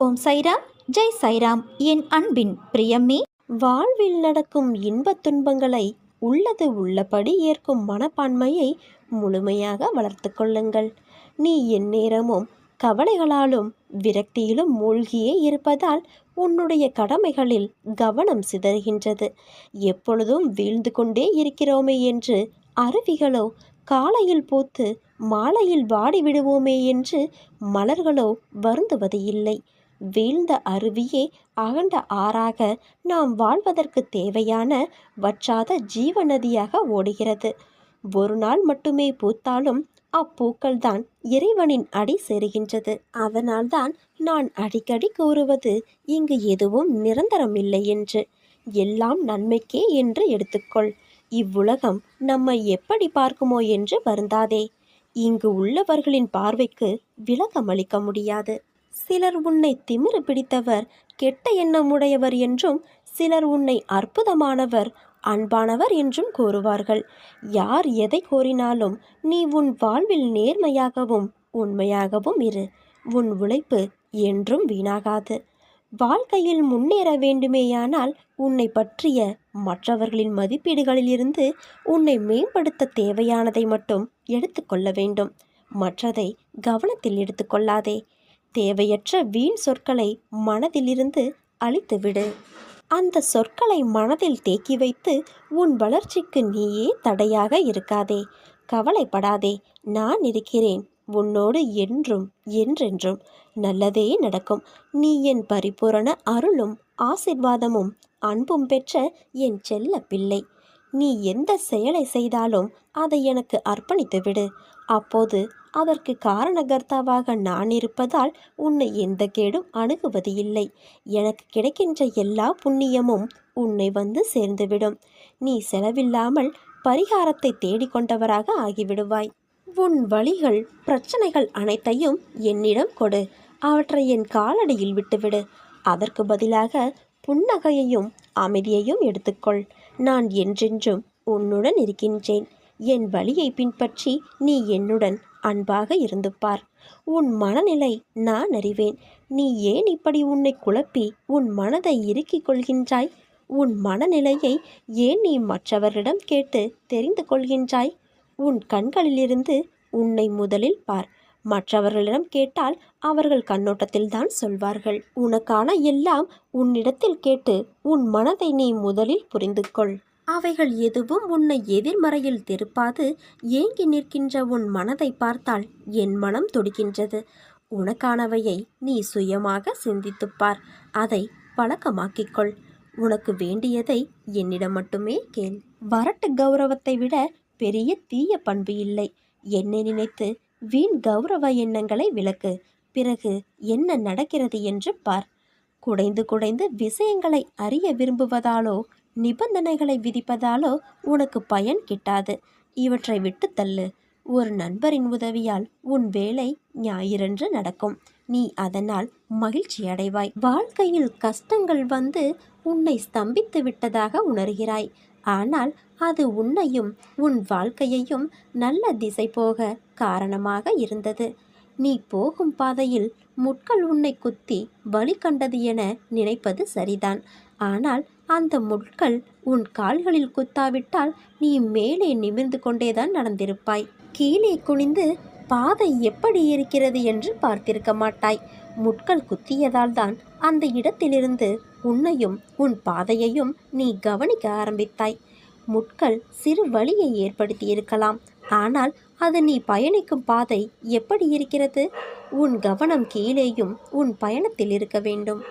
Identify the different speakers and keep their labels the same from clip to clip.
Speaker 1: ஓம் சைராம் ஜெய் சைராம். என் அன்பின் பிரியமே வாழ்வில் நடக்கும் இன்பத் துன்பங்களை உள்ளது உள்ளபடி ஏற்கும் மனப்பான்மையை முழுமையாக வளர்த்து கொள்ளுங்கள். நீ எந்நேரமும் கவலைகளாலும் விரக்தியிலும் மூழ்கியே இருப்பதால் உன்னுடைய கடமைகளில் கவனம் சிதறுகின்றது. எப்பொழுதும் வீழ்ந்து கொண்டே இருக்கிறோமே என்று அருவிகளோ காலையில் பூத்து மாலையில் வாடிவிடுவோமே என்று மலர்களோ வருந்துவது இல்லை வீழ்ந்த அருவியே அகண்ட ஆறாக நாம் வாழ்வதற்கு தேவையான வற்றாத ஜீவ நதியாக ஓடுகிறது. ஒரு நாள் மட்டுமே பூத்தாலும் அப்பூக்கள் தான் இறைவனின் அடி சேருகின்றது. அதனால்தான் நான் அடிக்கடி கூறுவது இங்கு எதுவும் நிரந்தரமில்லை என்று. எல்லாம் நன்மைக்கே என்று எடுத்துக்கொள். இவ்வுலகம் நம்மை எப்படி பார்க்குமோ என்று வருந்தாதே. இங்கு உள்ளவர்களின் பார்வைக்கு விளக்கமளிக்க முடியாது. சிலர் உன்னை திமிரு பிடித்தவர் கெட்ட எண்ணமுடையவர் என்றும் சிலர் உன்னை அற்புதமானவர் அன்பானவர் என்றும் கூறுவார்கள். யார் எதை கோரினாலும் நீ உன் வாழ்வில் நேர்மையாகவும் உண்மையாகவும் இரு. உன் உழைப்பு என்றும் வீணாகாது. வாழ்க்கையில் முன்னேற வேண்டுமேயானால் உன்னை பற்றிய மற்றவர்களின் மதிப்பீடுகளிலிருந்து உன்னை மேம்படுத்த தேவையானதை மட்டும் எடுத்துக்கொள்ள வேண்டும். மற்றதை கவனத்தில் எடுத்துக்கொள்ளாதே. தேவையற்ற வீண் சொற்களை மனதிலிருந்து அழித்துவிடு. அந்த சொற்களை மனதில் தேக்கி வைத்து உன் வளர்ச்சிக்கு நீயே தடையாக இருக்காதே. கவலைப்படாதே நான் இருக்கிறேன். உன்னோடு என்றும் என்றென்றும் நல்லதே நடக்கும். நீ என் பரிபூரண அருளும் ஆசிர்வாதமும் அன்பும் பெற்ற என் செல்ல பிள்ளை. நீ எந்த செயலை செய்தாலும் அதை எனக்கு அர்ப்பணித்து விடு அப்போது அதற்கு காரணகர்த்தாவாக நான் இருப்பதால் உன்னை எந்த கேடும் அணுகுவது இல்லை. எனக்கு கிடைக்கின்ற எல்லா புண்ணியமும் உன்னை வந்து சேர்ந்துவிடும். நீ செலவில்லாமல் பரிகாரத்தை தேடிக்கொண்டவராக ஆகிவிடுவாய். உன் வழிகள் பிரச்சனைகள் அனைத்தையும் என்னிடம் கொடு. அவற்றை என் காலடியில் விட்டுவிடு. அதற்கு பதிலாக புன்னகையையும் அமைதியையும் எடுத்துக்கொள். நான் என்றென்றும் உன்னுடன் இருக்கின்றேன். என் வழியை பின்பற்றி நீ என்னுடன் அன்பாக இருந்து பார். உன் மனநிலை நான் அறிவேன். நீ ஏன் இப்படி உன்னை குழப்பி உன் மனதை இறுக்கிக் கொள்கின்றாய்? உன் மனநிலையை ஏன் நீ மற்றவரிடம் கேட்டு தெரிந்து கொள்கின்றாய்? உன் கண்களிலிருந்து உன்னை முதலில் பார். மற்றவர்களிடம் கேட்டால் அவர்கள் கண்ணோட்டத்தில்தான் சொல்வார்கள். உனக்கான எல்லாம் உன்னிடத்தில் கேட்டு உன் மனதை நீ முதலில் புரிந்து கொள். அவைகள் எதுவும் உன்னை எதிர்மறையில் திருப்பாது. ஏங்கி நிற்கின்ற உன் மனதை பார்த்தால் என் மனம் துடிக்கின்றது. உனக்கானவையை நீ சுயமாக சிந்தித்துப் பார். அதை பழக்கமாக்கிக்கொள். உனக்கு வேண்டியதை என்னிடம் மட்டுமே கேள். வரட்டு கௌரவத்தை விட பெரிய தீய பண்பு இல்லை. என்னை நினைத்து வீண் கௌரவ எண்ணங்களை விளக்கு. பிறகு என்ன நடக்கிறது என்று பார். குடைந்து குடைந்து விஷயங்களை அறிய விரும்புவதாலோ நிபந்தனைகளை விதிப்பதாலோ உனக்கு பயன் கிட்டாது. இவற்றை விட்டு தள்ளு. ஒரு நண்பரின் உதவியால் உன் வேலை ஞாயிறன்று நடக்கும். நீ அதனால் மகிழ்ச்சி அடைவாய். வாழ்க்கையில் கஷ்டங்கள் வந்து உன்னை ஸ்தம்பித்து விட்டதாக உணர்கிறாய். ஆனால் அது உன்னையும் உன் வாழ்க்கையையும் நல்ல திசை போக காரணமாக இருந்தது. நீ போகும் பாதையில் முட்கள் உன்னை குத்தி வழி கண்டது என நினைப்பது சரிதான். ஆனால் அந்த முட்கள் உன் கால்களில் குத்தாவிட்டால் நீ மேலே நிமிர்ந்து கொண்டேதான் நடந்திருப்பாய். கீழே குனிந்து பாதை எப்படி இருக்கிறது என்று பார்த்திருக்க மாட்டாய். முட்கள் குத்தியதால் தான் அந்த இடத்திலிருந்து உன்னையும் உன் பாதையையும் நீ கவனிக்க ஆரம்பித்தாய். முட்கள் சிறு வழியை ஏற்படுத்தி இருக்கலாம். ஆனால் அது நீ பயணிக்கும் பாதை எப்படி இருக்கிறது? உன் கவனம் கீழேயும் உன் பயணத்தில் இருக்க வேண்டும்.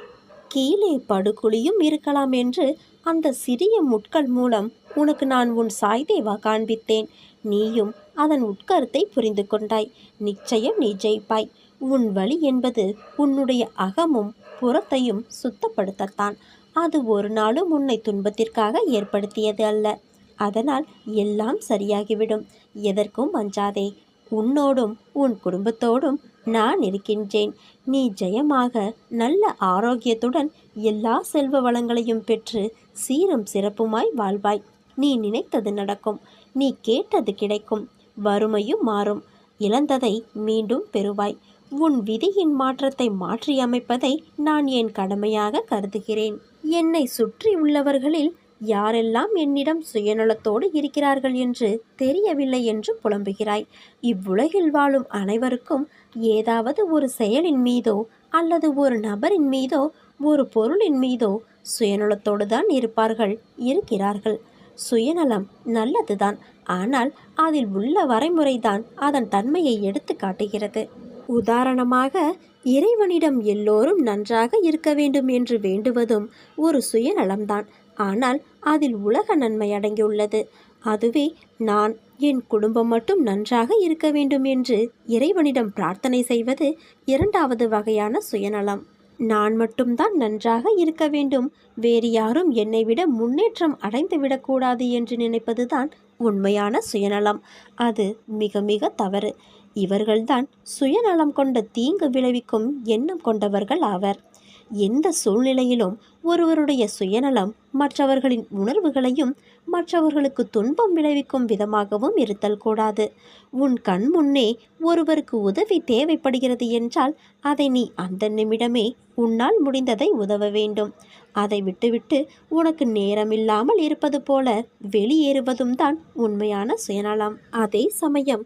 Speaker 1: கீழே படுகுழியும் இருக்கலாம் என்று அந்த சிறிய முட்கள் மூலம் உனக்கு நான் உன் சாய்தேவா காண்பித்தேன். நீயும் அதன் உட்கருத்தை புரிந்து கொண்டாய். நிச்சயம் நீ ஜெயிப்பாய். உன் வழி என்பது உன்னுடைய அகமும் புறத்தையும் சுத்தப்படுத்தத்தான். அது ஒரு நாளும் உன்னை துன்பத்திற்காக ஏற்படுத்தியது அல்ல. அதனால் எல்லாம் சரியாகிவிடும். எதற்கும் அஞ்சாதே உன்னோடும் உன் குடும்பத்தோடும் நான் இருக்கின்றேன். நீ ஜெயமாக நல்ல ஆரோக்கியத்துடன் எல்லா செல்வ வளங்களையும் பெற்று சீரும் சிறப்புமாய் வாழ்வாய். நீ நினைத்தது நடக்கும். நீ கேட்டது கிடைக்கும். வறுமையும் மாறும். இழந்ததை மீண்டும் பெறுவாய். உன் விதியின் மாற்றத்தை மாற்றியமைப்பதை நான் என் கடமையாக கருதுகிறேன். என்னை சுற்றி உள்ளவர்களில் யாரெல்லாம் என்னிடம் சுயநலத்தோடு இருக்கிறார்கள் என்று தெரியவில்லை என்று புலம்புகிறாய். இவ்வுலகில் வாழும் அனைவருக்கும் ஏதாவது ஒரு செயலின் மீதோ அல்லது ஒரு நபரின் மீதோ ஒரு பொருளின் மீதோ சுயநலத்தோடு தான் இருப்பார்கள் இருக்கிறார்கள். சுயநலம் நல்லதுதான் ஆனால் அதில் உள்ள வரைமுறைதான் அதன் தன்மையை எடுத்து காட்டுகிறது. உதாரணமாக இறைவனிடம் எல்லோரும் நன்றாக இருக்க வேண்டும் என்று வேண்டுவதும் ஒரு சுயநலம்தான். ஆனால் அதில் உலக நன்மை அடங்கியுள்ளது. அதுவே நான் என் குடும்பம் மட்டும் நன்றாக இருக்க வேண்டும் என்று இறைவனிடம் பிரார்த்தனை செய்வது இரண்டாவது வகையான சுயநலம். நான் மட்டும்தான் நன்றாக இருக்க வேண்டும். வேறு யாரும் என்னை விட முன்னேற்றம் அடைந்து விடக்கூடாது என்று நினைப்பதுதான் உண்மையான சுயநலம். அது மிக மிக தவறு. இவர்கள்தான் சுயநலம் கொண்ட தீங்கு விளைவிக்கும் எண்ணம் கொண்டவர்கள் ஆவர். எந்த சூழ்நிலையிலும் ஒருவருடைய சுயநலம் மற்றவர்களின் உணர்வுகளையும் மற்றவர்களுக்கு துன்பம் விளைவிக்கும் விதமாகவும் இருத்தல் கூடாது. உன் கண் முன்னே ஒருவருக்கு உதவி தேவைப்படுகிறது என்றால் அதை நீ அந்த நிமிடமே உன்னால் முடிந்ததை உதவ வேண்டும். அதை விட்டுவிட்டு உனக்கு நேரமில்லாமல் இருப்பது போல வெளியேறுவதும் தான் உண்மையான சுயநலம். அதே சமயம்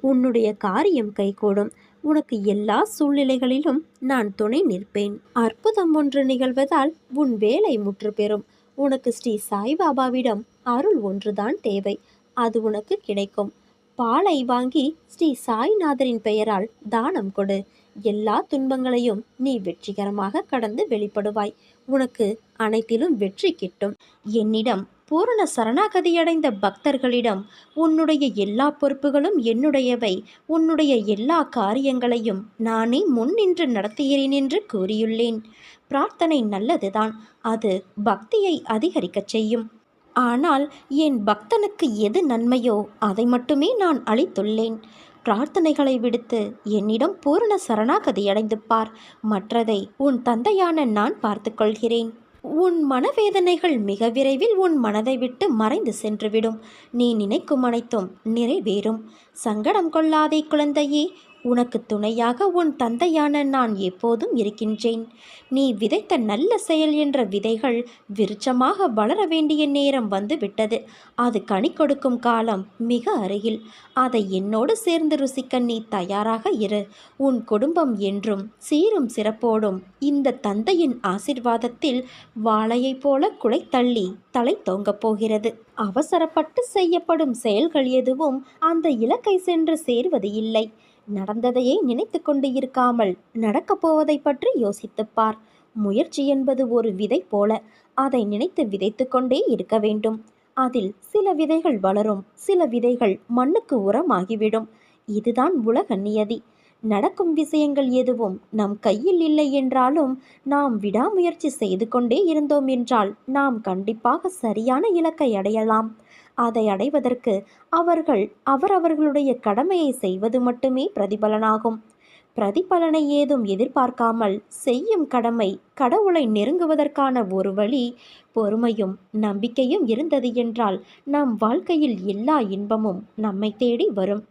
Speaker 1: உன்னுடைய காரியம் கைகூடும். உனக்கு எல்லா சூழ்நிலைகளிலும் நான் துணை நிற்பேன். அற்புதம் ஒன்று நிகழ்வதால் உன் வேலை முற்று பெறும். உனக்கு ஸ்ரீ சாய்பாபாவிடம் அருள் ஒன்றுதான் தேவை. அது உனக்கு கிடைக்கும். பாலை வாங்கி ஸ்ரீ சாய்நாதரின் பெயரால் தானம் கொடு. எல்லா துன்பங்களையும் நீ வெற்றிகரமாக கடந்து வெளிப்படுவாய். உனக்கு அனைத்திலும் வெற்றி கிட்டும். என்னிடம் பூரண சரணாகதியடைந்த பக்தர்களிடம் உன்னுடைய எல்லா பொறுப்புகளும் என்னுடையவை உன்னுடைய எல்லா காரியங்களையும் நானே முன் நின்று நடத்துகிறேன் என்று கூறியுள்ளேன். பிரார்த்தனை நல்லதுதான் அது பக்தியை அதிகரிக்கச் செய்யும். ஆனால் என் பக்தனுக்கு எது நன்மையோ அதை மட்டுமே நான் அளித்துள்ளேன். பிரார்த்தனைகளை விடுத்து என்னிடம் பூரண சரணாகதியடைந்து பார் மற்றதை உன் தந்தையான நான் பார்த்துக்கொள்கிறேன் உன் மனவேதனைகள் மிக விரைவில் உன் மனதை விட்டு மறைந்து சென்றுவிடும். நீ நினைக்கும் அனைத்தும் நிறைவேறும். சங்கடம் கொள்ளாதே குழந்தையே உனக்கு துணையாக உன் தந்தையான நான் எப்போதும் இருக்கின்றேன். நீ விதைத்த நல்ல செயல் என்ற விதைகள் விருட்சமாக வளர வேண்டிய நேரம் வந்து விட்டது அது கனி கொடுக்கும் காலம் மிக அருகில். அதை என்னோடு சேர்ந்து ருசிக்க நீ தயாராக இரு. உன் குடும்பம் என்றும் சீரும் சிறப்போடும் இந்த தந்தையின் ஆசிர்வாதத்தில் வாழையைப் போல குலை தள்ளி தலை தோங்கப் போகிறது. அவசரப்பட்டு செய்யப்படும் செயல்கள் எதுவும் அந்த இலக்கை சென்று சேர்வது இல்லை. நடந்ததையே நினைத்து கொண்டு இருக்காமல் நடக்கப் போவதை பற்றி யோசித்துப்பார் முயற்சி என்பது ஒரு விதை போல அதை நினைத்து விதைத்து கொண்டே இருக்க வேண்டும். அதில் சில விதைகள் வளரும் சில விதைகள் மண்ணுக்கு உரமாகிவிடும். இதுதான் உலக நியதி. நடக்கும் விஷயங்கள் எதுவும் நம் கையில் இல்லை என்றாலும் நாம் விடாமுயற்சி செய்து கொண்டே இருந்தோம் என்றால் நாம் கண்டிப்பாக சரியான இலக்கை அடையலாம். அதை அடைவதற்கு அவர்கள் அவரவர்களுடைய கடமையை செய்வது மட்டுமே பிரதிபலனாகும். பிரதிபலனை ஏதும் எதிர்பார்க்காமல் செய்யும் கடமை கடவுளை நெருங்குவதற்கான ஒரு வழி பொறுமையும் நம்பிக்கையும் இருந்தது என்றால் நம் வாழ்க்கையில் எல்லா இன்பமும் நம்மை தேடி வரும்.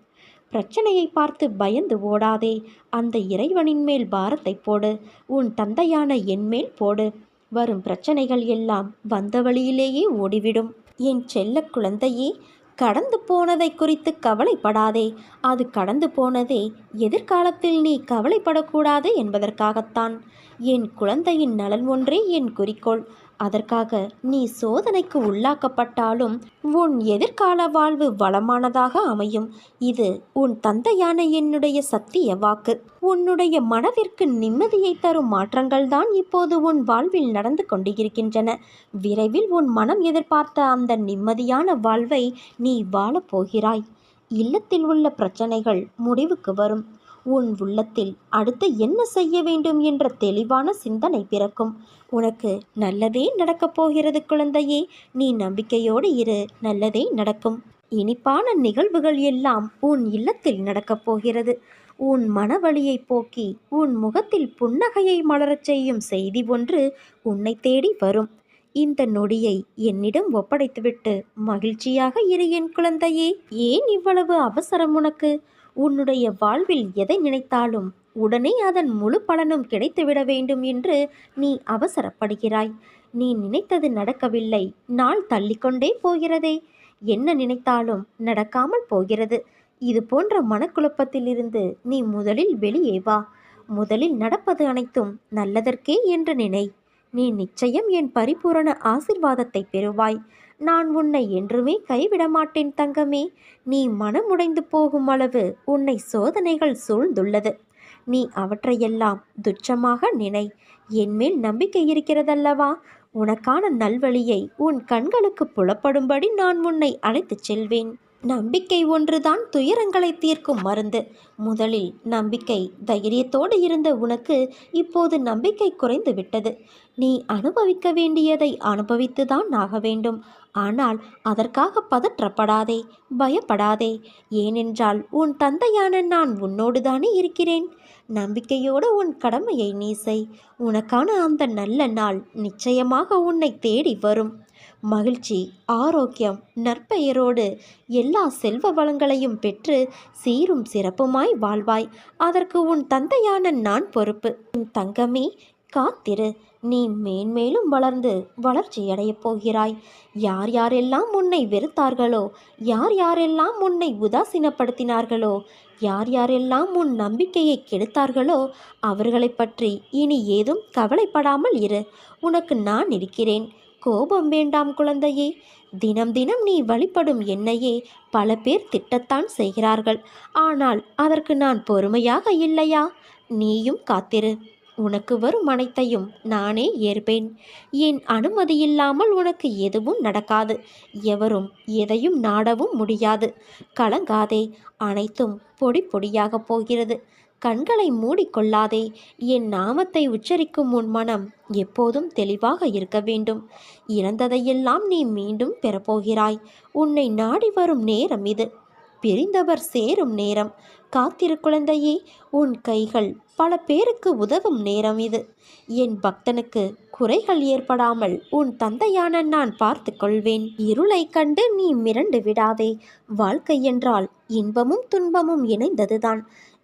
Speaker 1: பிரச்சனையை பார்த்து பயந்து ஓடாதே. அந்த இறைவனின் மேல் பாரத்தை போடு. உன் தந்தையான என் மேல் போடு. வரும் பிரச்சனைகள் எல்லாம் வந்த வழியிலேயே ஓடிவிடும். என் செல்ல குழந்தையே கடந்து போனதை குறித்து கவலைப்படாதே. அது கடந்து போனதே எதிர்காலத்தில் நீ கவலைப்படக்கூடாது என்பதற்காகத்தான். என் குழந்தையின் நலன் ஒன்றே என் குறிக்கோள். அதற்காக நீ சோதனைக்கு உள்ளாக்கப்பட்டாலும் உன் எதிர்கால வாழ்வு வளமானதாக அமையும். இது உன் தந்தையான என்னுடைய சத்திய வாக்கு. உன்னுடைய மனதிற்கு நிம்மதியை தரும் மாற்றங்கள் தான் இப்போது உன் வாழ்வில் நடந்து கொண்டிருக்கின்றன. விரைவில் உன் மனம் எதிர்பார்த்த அந்த நிம்மதியான வாழ்வை நீ வாழப் போகிறாய் இல்லத்தில் உள்ள பிரச்சனைகள் முடிவுக்கு வரும். உன் உள்ளத்தில் அடுத்து என்ன செய்ய வேண்டும் என்ற தெளிவான சிந்தனை பிறக்கும். உனக்கு நல்லதே நடக்கப் போகிறது குழந்தையே நீ நம்பிக்கையோடு இரு நல்லதே நடக்கும். இனிப்பான நிகழ்வுகள் எல்லாம் உன் இல்லத்தில் நடக்கப் போகிறது. உன் மனவழியை போக்கி உன் முகத்தில் புன்னகையை மலரச் செய்யும் செய்தி ஒன்று உன்னை தேடி வரும். இந்த நொடியை என்னிடம் ஒப்படைத்துவிட்டு மகிழ்ச்சியாக இரு என் குழந்தையே. ஏன் இவ்வளவு அவசரம் உனக்கு? உன்னுடைய வாழ்வில் எதை நினைத்தாலும் உடனே அதன் முழு பலனும் கிடைத்துவிட வேண்டும் என்று நீ அவசரப்படுகிறாய். நீ நினைத்தது நடக்கவில்லை. நாள் தள்ளிக்கொண்டே போகிறதே. என்ன நினைத்தாலும் நடக்காமல் போகிறது. இது போன்ற மனக்குழப்பத்திலிருந்து நீ முதலில் வெளியே வா. முதலில் நடப்பது அனைத்தும் நல்லதற்கே என்று நினை. நீ நிச்சயம் என் பரிபூரண ஆசிர்வாதத்தை பெறுவாய். நான் உன்னை என்றுமே கைவிட மாட்டேன் தங்கமே. நீ மனமுடைந்து போகும் அளவு உன்னை சோதனைகள் சூழ்ந்துள்ளது. நீ அவற்றையெல்லாம் துச்சமாக நினை. என்மேல் நம்பிக்கை இருக்கிறதல்லவா? உனக்கான நல்வழியை உன் கண்களுக்கு புலப்படும்படி நான் உன்னை அழைத்துச் செல்வேன். நம்பிக்கை ஒன்றுதான் துயரங்களை தீர்க்கும் மருந்து. முதலில் நம்பிக்கை தைரியத்தோடு இருந்த உனக்கு இப்போது நம்பிக்கை குறைந்து விட்டது நீ அனுபவிக்க வேண்டியதை அனுபவித்துதான் ஆக வேண்டும். ஆனால் அதற்காக பதற்றப்படாதே பயப்படாதே. ஏனென்றால் உன் தந்தையான நான் உன்னோடு தானே இருக்கிறேன். நம்பிக்கையோடு உன் கடமையை நீ செய். உனக்கான அந்த நல்ல நாள் நிச்சயமாக உன்னை தேடி வரும். மகிழ்ச்சி ஆரோக்கியம் நற்பெயரோடு எல்லா செல்வ வளங்களையும் பெற்று சீரும் சிறப்புமாய் வாழ்வாய். அதற்கு உன் தந்தையான நான் பொறுப்பு. உன் தங்கமே காத்திரு. நீ மேன்மேலும் வளர்ந்து வளர்ச்சியடையப் போகிறாய். யார் யாரெல்லாம் உன்னை வெறுத்தார்களோ யார் யாரெல்லாம் உன்னை உதாசீனப்படுத்தினார்களோ யார் யாரெல்லாம் உன் நம்பிக்கையை கெடுத்தார்களோ அவர்களைப் பற்றி இனி ஏதும் கவலைப்படாமல் இரு. உனக்கு நான் இருக்கிறேன். கோபம் வேண்டாம் குழந்தையே. தினம் தினம் நீ வழிபடும் என்னையே பல பேர் திட்டத்தான் செய்கிறார்கள். ஆனால் அதற்கு நான் பொறுமையாக இல்லையா? நீயும் காத்திரு. உனக்கு வரும் அனைத்தையும் நானே ஏற்பேன். என் அனுமதி இல்லாமல் உனக்கு எதுவும் நடக்காது. எவரும் எதையும் நாடவும் முடியாது. கலங்காதே. அனைத்தும் பொடி பொடியாகப் போகிறது. கண்களை மூடிக்கொள்ளாதே. என் நாமத்தை உச்சரிக்கும் உன் மனம் எப்போதும் தெளிவாக இருக்க வேண்டும். இறந்ததையெல்லாம் நீ மீண்டும் பெறப்போகிறாய். உன்னை நாடி வரும் நேரம் இது. பிரிந்தவர் சேரும் நேரம். காத்திரு குழந்தையே உன் கைகள் பல பேருக்கு உதவும் நேரம் இது. என் பக்தனுக்கு குறைகள் ஏற்படாமல் உன் தந்தையான நான் பார்த்து கொள்வேன். இருளை கண்டு நீ மிரண்டு விடாதே. வாழ்க்கை என்றால் இன்பமும் துன்பமும் இணைந்ததுதான்.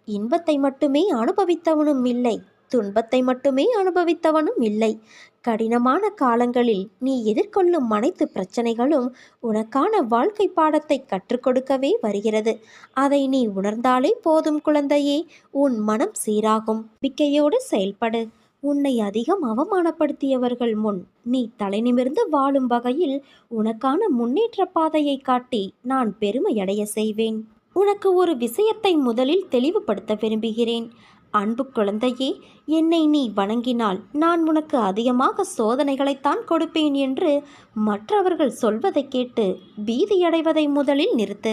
Speaker 1: இன்பத்தை மட்டுமே அனுபவித்தவனும் இல்லை. துன்பத்தை மட்டுமே அனுபவித்தவனும் இல்லை. கடினமான காலங்களில் நீ எதிர்கொள்ளும் அனைத்து பிரச்சனைகளும் உனக்கான வாழ்க்கை பாடத்தை கற்றுக் கொடுக்கவே வருகிறது. அதை நீ உணர்ந்தாலே போதும் குழந்தையே உன் மனம் சீராகும். நம்பிக்கையோடு செயல்படு. உன்னை அதிகம் அவமானப்படுத்தியவர்கள் முன் நீ தலைநிமிர்ந்து வாழும் வகையில் உனக்கான முன்னேற்ற பாதையை காட்டி நான் பெருமையடைய செய்வேன். உனக்கு ஒரு விஷயத்தை முதலில் தெளிவுபடுத்த விரும்புகிறேன். அன்பு குழந்தையே என்னை நீ வணங்கினால் நான் உனக்கு அதிகமாக சோதனைகளைத்தான் கொடுப்பேன் என்று மற்றவர்கள் சொல்வதை கேட்டு பீதியடைவதை முதலில் நிறுத்து.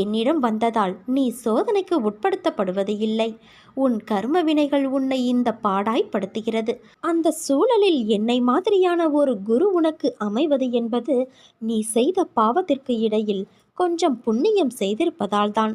Speaker 1: என்னிடம் வந்ததால் நீ சோதனைக்கு உட்படுத்தப்படுவது இல்லை. உன் கர்ம வினைகள் உன்னை இந்த பாடாய்ப்படுத்துகிறது. அந்த சூழலில் என்னை மாதிரியான ஒரு குரு உனக்கு அமைவது என்பது நீ செய்த பாவத்திற்கு இடையில் கொஞ்சம் புண்ணியம் செய்திருப்பதால்தான்.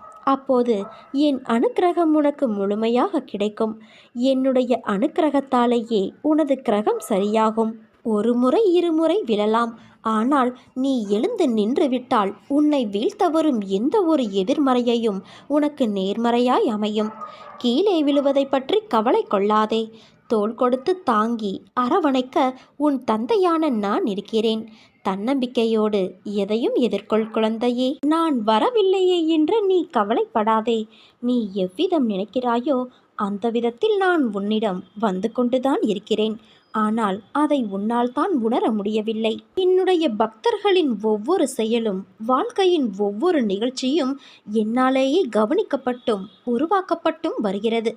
Speaker 1: அப்போது என் அனுக்கிரகம் உனக்கு முழுமையாக கிடைக்கும். என்னுடைய அனுக்கிரகத்தாலேயே உனது கிரகம் சரியாகும். ஒரு முறை இருமுறை விழலாம். ஆனால் நீ எழுந்து நின்றுவிட்டால் உன்னை வீழ்த்த வரும் எந்த ஒரு எதிர்மறையையும் உனக்கு நேர்மறையாய் அமையும். கீழே விழுவதை பற்றி கவலை கொள்ளாதே. தோள் கொடுத்து தாங்கி அரவணைக்க உன் தந்தையான நான் இருக்கிறேன். தன்னம்பிக்கையோடு எதையும் எதிர்கொள் குழந்தையே. நான் வரவில்லையே என்று நீ கவலைப்படாதே. நீ எவ்விதம் நினைக்கிறாயோ அந்த விதத்தில் நான் உன்னிடம் வந்து கொண்டுதான் இருக்கிறேன். ஆனால் அதை உன்னால் தான் உணர முடியவில்லை. என்னுடைய பக்தர்களின் ஒவ்வொரு செயலும் வாழ்க்கையின் ஒவ்வொரு நிகழ்ச்சியும் என்னாலேயே கவனிக்கப்பட்டும் உருவாக்கப்பட்டும் வருகிறது.